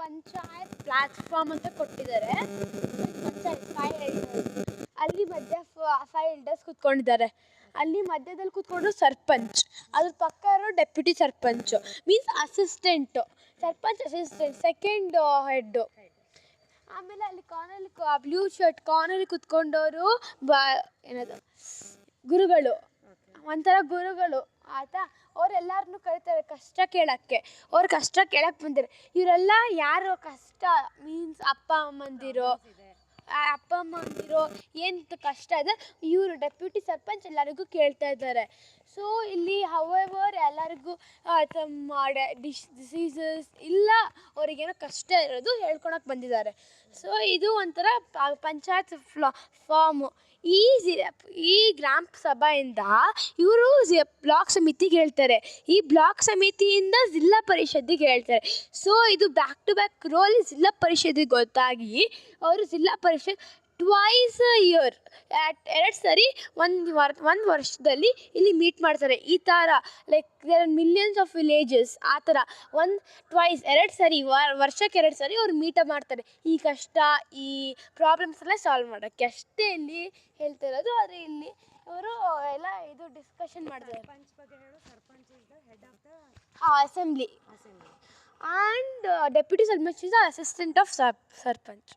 Panchayat platform ಅಂತ ಕೊಟ್ಟಿದ್ದಾರೆ. Panchayat five elders ಅಲ್ಲಿ ಮಧ್ಯ ಫೈವ್ ಎಲ್ಡರ್ಸ್ ಕೂತ್ಕೊಂಡಿದ್ದಾರೆ. ಅಲ್ಲಿ ಮಧ್ಯದಲ್ಲಿ ಕೂತ್ಕೊಂಡು ಸರ್ಪಂಚ್. ಅದ್ರ ಪಕ್ಕ ಇರೋ deputy sarpanch. Means assistant sarpanch assistant second head ಆಮೇಲೆ ಅಲ್ಲಿ ಕಾರ್ನಲ್ಲಿ ಬ್ಲೂ ಶರ್ಟ್ ಕಾರ್ನಲ್ಲಿ ಕುತ್ಕೊಂಡವರು ಬ, ಏನದು, ಗುರುಗಳು. ಒಂಥರ ಗುರುಗಳು. ಆಯಿತಾ ಅವರೆಲ್ಲರನ್ನೂ ಕರೀತಾರೆ ಕಷ್ಟ ಕೇಳೋಕ್ಕೆ. ಅವ್ರು ಕಷ್ಟ ಕೇಳಕ್ಕೆ ಬಂದಿರ ಇವರೆಲ್ಲ ಯಾರು ಕಷ್ಟ ಮೀನ್ಸ್ ಅಪ್ಪ ಅಮ್ಮಂದಿರು ಅಪ್ಪ ಅಮ್ಮಂದಿರು ಏನು ಕಷ್ಟ ಇದೆ, ಇವರು ಡೆಪ್ಯೂಟಿ ಸರ್ಪಂಚ್ ಎಲ್ಲರಿಗೂ ಕೇಳ್ತಾ ಇದ್ದಾರೆ. ಸೊ ಇಲ್ಲಿ ಹವೆವರ್ ಎಲ್ಲರಿಗೂ ತಮ್ಮ ಡಿಶ್ ಡಿಸೀಸಸ್ ಇಲ್ಲ, ಅವರಿಗೇನೋ ಕಷ್ಟ ಇರೋದು ಹೇಳ್ಕೊಳಕ್ಕೆ ಬಂದಿದ್ದಾರೆ. ಸೊ ಇದು ಒಂಥರ ಪಂಚಾಯತ್ ಫ್ಲಾ, ಫಾರ್ಮು. ಈ ಈ ಗ್ರಾಮ ಸಭೆಯಿಂದ ಇವರು ಬ್ಲಾಕ್ ಸಮಿತಿಗೆ ಹೇಳ್ತಾರೆ. ಈ ಬ್ಲಾಕ್ ಸಮಿತಿಯಿಂದ ಜಿಲ್ಲಾ ಪರಿಷತ್ತಿಗೆ ಹೇಳ್ತಾರೆ. ಸೊ ಇದು ಬ್ಯಾಕ್ ಟು ಬ್ಯಾಕ್ ರೋಲ್ ಜಿಲ್ಲಾ ಪರಿಷತ್ತಿಗೆ ಗೊತ್ತಾಗಿ, ಅವರು ಜಿಲ್ಲಾ ಪರಿಷತ್ ಟ್ವೈಸ್ ಇಯರ್ ಎರಡು ಸರಿ ಒಂದು ವರ್ ಒಂದು ವರ್ಷದಲ್ಲಿ ಇಲ್ಲಿ ಮೀಟ್ ಮಾಡ್ತಾರೆ. ಈ ಥರ like there are millions of villages ಆ ಥರ ಒಂದು ಟ್ವೈಸ್ ಎರಡು ಸರಿ ವರ್ಷಕ್ಕೆ ಎರಡು ಸರಿ ಅವ್ರು ಮೀಟಪ್ ಮಾಡ್ತಾರೆ. ಈ ಕಷ್ಟ ಈ ಪ್ರಾಬ್ಲಮ್ಸ್ ಎಲ್ಲ ಸಾಲ್ವ್ ಮಾಡೋಕ್ಕೆ. ಅಷ್ಟೇ ಇಲ್ಲಿ ಹೇಳ್ತಾ ಇರೋದು. ಆದರೆ ಇಲ್ಲಿ ಅವರು ಎಲ್ಲ ಇದು ಡಿಸ್ಕಷನ್ ಮಾಡ್ತಾರೆ. Assembly and deputy sarpanch is assistant of sarpanch.